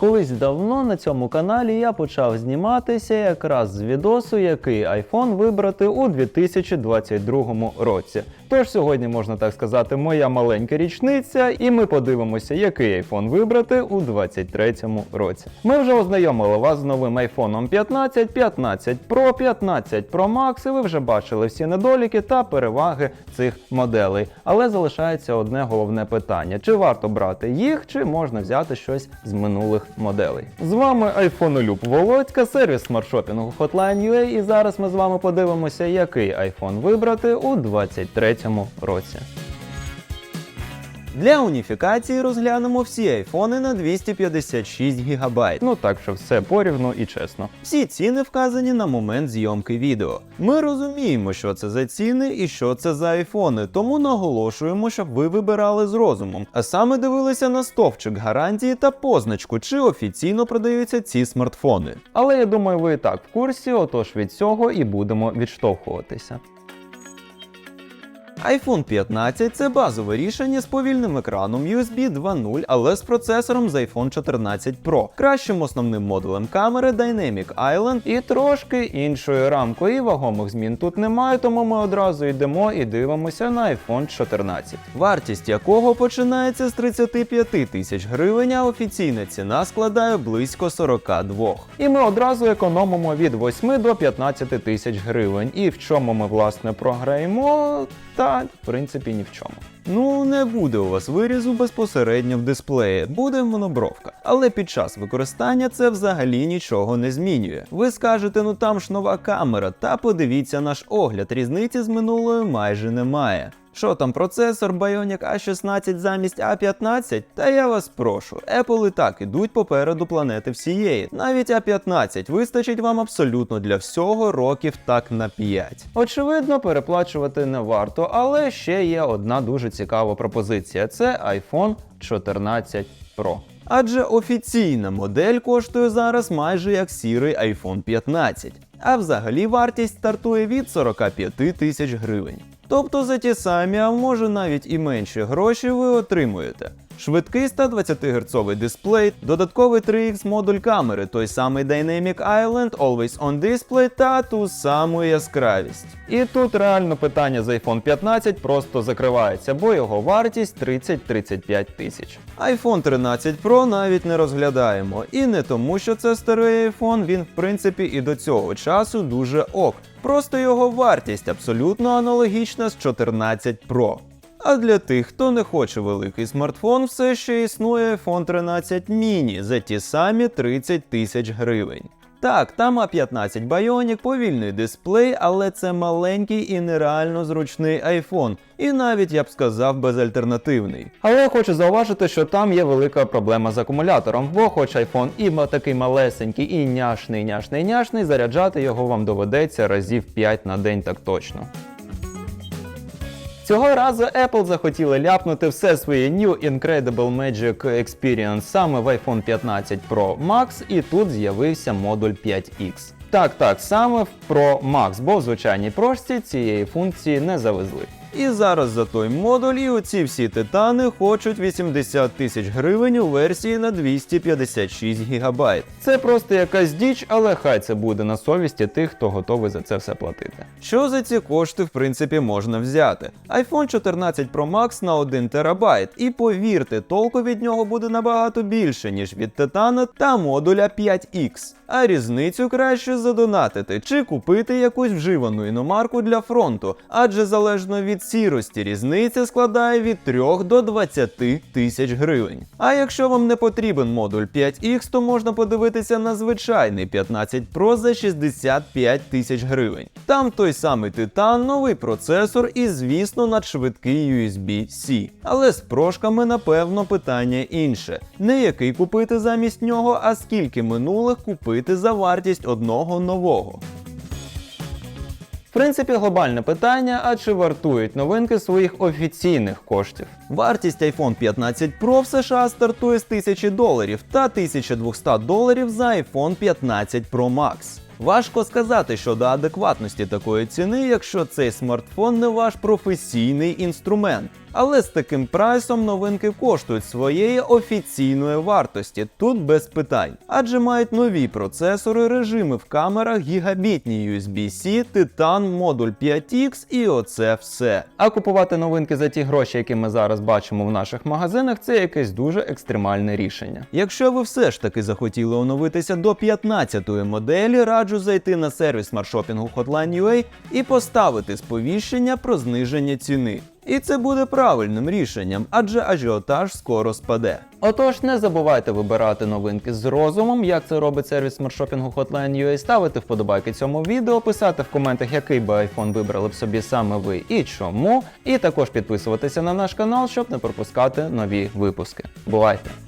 Колись давно на цьому каналі я почав зніматися якраз з відосу, який iPhone вибрати у 2022 році. Тож сьогодні можна так сказати, моя маленька річниця, і ми подивимося, який iPhone вибрати у 2023 році. Ми вже ознайомили вас з новим iPhone 15, 15 Pro, 15 Pro Max, і ви вже бачили всі недоліки та переваги цих моделей. Але залишається одне головне питання: чи варто брати їх, чи можна взяти щось з минулих моделей. З вами айфонолюб Володька, сервіс смартшопінгу Hotline.ua, і зараз ми з вами подивимося, який iPhone вибрати у 2023 році. Для уніфікації розглянемо всі айфони на 256 ГБ. Ну так що все порівну і чесно. Всі ціни вказані на момент зйомки відео. Ми розуміємо, що це за ціни і що це за айфони, тому наголошуємо, щоб ви вибирали з розумом, а саме дивилися на стовпчик гарантії та позначку, чи офіційно продаються ці смартфони. Але я думаю, ви і так в курсі, отож від цього і будемо відштовхуватися. iPhone 15 це базове рішення з повільним екраном USB 2.0, але з процесором з iPhone 14 Pro, кращим основним модулем камери Dynamic Island І трошки іншою рамкою і вагомих змін тут немає, тому ми одразу йдемо і дивимося на iPhone 14. вартість якого починається з 35 тисяч гривень, а офіційна ціна складає близько 42. І ми одразу економимо від 8 до 15 тисяч гривень. І в чому ми власне програємо? Та в принципі ні в чому. Ну, не буде у вас вирізу безпосередньо в дисплеї, буде монобровка. Але під час використання це взагалі нічого не змінює. Ви скажете, ну там ж нова камера, та подивіться наш огляд, різниці з минулою майже немає. Що там процесор Bionic A16 замість A15? Та я вас прошу, Apple і так ідуть попереду планети всієї. Навіть A15 вистачить вам абсолютно для всього років так на 5. Очевидно, переплачувати не варто, але ще є одна дуже цікава пропозиція: це iPhone 14 Pro. Адже офіційна модель коштує зараз майже як сірий iPhone 15, а взагалі вартість стартує від 45 тисяч гривень. Тобто за ті самі, а може навіть і менші гроші ви отримуєте. Швидкий 120 Гц дисплей, додатковий 3X модуль камери, той самий Dynamic Island, Always On Display та ту саму яскравість. І тут реально питання з iPhone 15 просто закривається, бо його вартість 30-35 тисяч. iPhone 13 Pro навіть не розглядаємо. І не тому, що це старий iPhone, він в принципі і до цього часу дуже ок. Просто його вартість абсолютно аналогічна з 14 Pro. А для тих, хто не хоче великий смартфон, все ще існує iPhone 13 mini за ті самі 30 тисяч гривень. Так, там A15 Bionic, повільний дисплей, але це маленький і нереально зручний iPhone. І навіть я б сказав безальтернативний. Але я хочу зауважити, що там є велика проблема з акумулятором, бо хоч iPhone і такий малесенький, і няшний, няшний, няшний, заряджати його вам доведеться разів 5 на день так точно. Цього разу Apple захотіли ляпнути все своє New Incredible Magic Experience саме в iPhone 15 Pro Max, і тут з'явився модуль 5X. Так, так, саме в Pro Max, бо в звичайній прошці цієї функції не завезли. І зараз за той модуль і оці всі титани хочуть 80 тисяч гривень у версії на 256 ГБ. Це просто якась діч, але хай це буде на совісті тих, хто готовий за це все платити. Що за ці кошти в принципі можна взяти? iPhone 14 Pro Max на 1 ТБ, і повірте, толку від нього буде набагато більше, ніж від Титана та модуля 5X. А різницю краще задонатити чи купити якусь вживану іномарку для фронту, адже залежно від сірості різниця складає від 3 до 20 тисяч гривень. А якщо вам не потрібен модуль 5X, то можна подивитися на звичайний 15 Pro за 65 тисяч гривень. Там той самий титан, новий процесор і, звісно, надшвидкий USB-C. Але з прошками, напевно, питання інше: не який купити замість нього, а скільки минулих купити за вартість одного нового. Принципі, глобальне питання: а чи вартують новинки своїх офіційних коштів? Вартість iPhone 15 Pro в США стартує з 1000 доларів та 1200 доларів за iPhone 15 Pro Max. Важко сказати щодо адекватності такої ціни, якщо цей смартфон не ваш професійний інструмент. Але з таким прайсом новинки коштують своєї офіційної вартості, тут без питань. Адже мають нові процесори, режими в камерах, гігабітні USB-C, Titan, модуль 5X і оце все. А купувати новинки за ті гроші, які ми зараз бачимо в наших магазинах, це якесь дуже екстремальне рішення. Якщо ви все ж таки захотіли оновитися до 15-ї моделі, раджу зайти на сервіс смартшопінгу Hotline.ua і поставити сповіщення про зниження ціни. І це буде правильним рішенням, адже ажіотаж скоро спаде. Отож, не забувайте вибирати новинки з розумом, як це робить сервіс смартшопінгу Hotline.ua, ставити вподобайки цьому відео, писати в коментах, який би iPhone вибрали б собі саме ви і чому. І також підписуватися на наш канал, щоб не пропускати нові випуски. Бувайте!